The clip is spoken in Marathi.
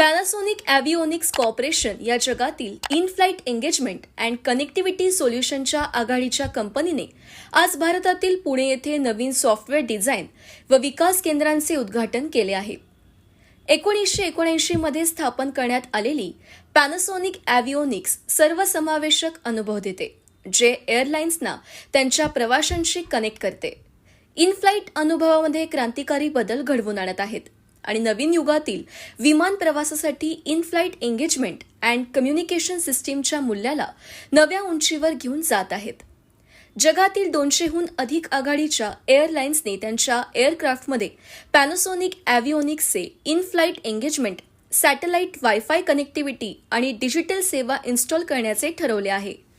पॅनासोनिक ॲव्हिओनिक्स कॉर्पोरेशन या जगातील in flight engagement and connectivity सोल्युशनच्या आघाडीच्या कंपनीने आज भारतातील पुणे येथे नवीन सॉफ्टवेअर डिझाईन व विकास केंद्रांचे उद्घाटन केले आहे. एकोणीसशे एकोणऐंशीमध्ये स्थापन करण्यात आलेली पॅनासोनिक ॲव्हिओनिक्स सर्वसमावेशक अनुभव देते जे एअरलाइन्सना त्यांच्या प्रवाशांशी कनेक्ट करते. इन फ्लाईट अनुभवामध्ये क्रांतिकारी बदल घडवून आणत आहेत. आणि नवीन युगातील विमान प्रवासासाठी in flight engagement and communication सिस्टीमच्या मूल्याला नव्या उंचीवर घेऊन जात आहेत. जगातील दोनशेहून अधिक आघाडीच्या एअरलाइन्सने त्यांच्या एअरक्राफ्टमध्ये Panasonic ॲव्हिओनिक्सचे in flight engagement satellite wifi connectivity आणि डिजिटल सेवा इन्स्टॉल करण्याचे ठरवले आहे.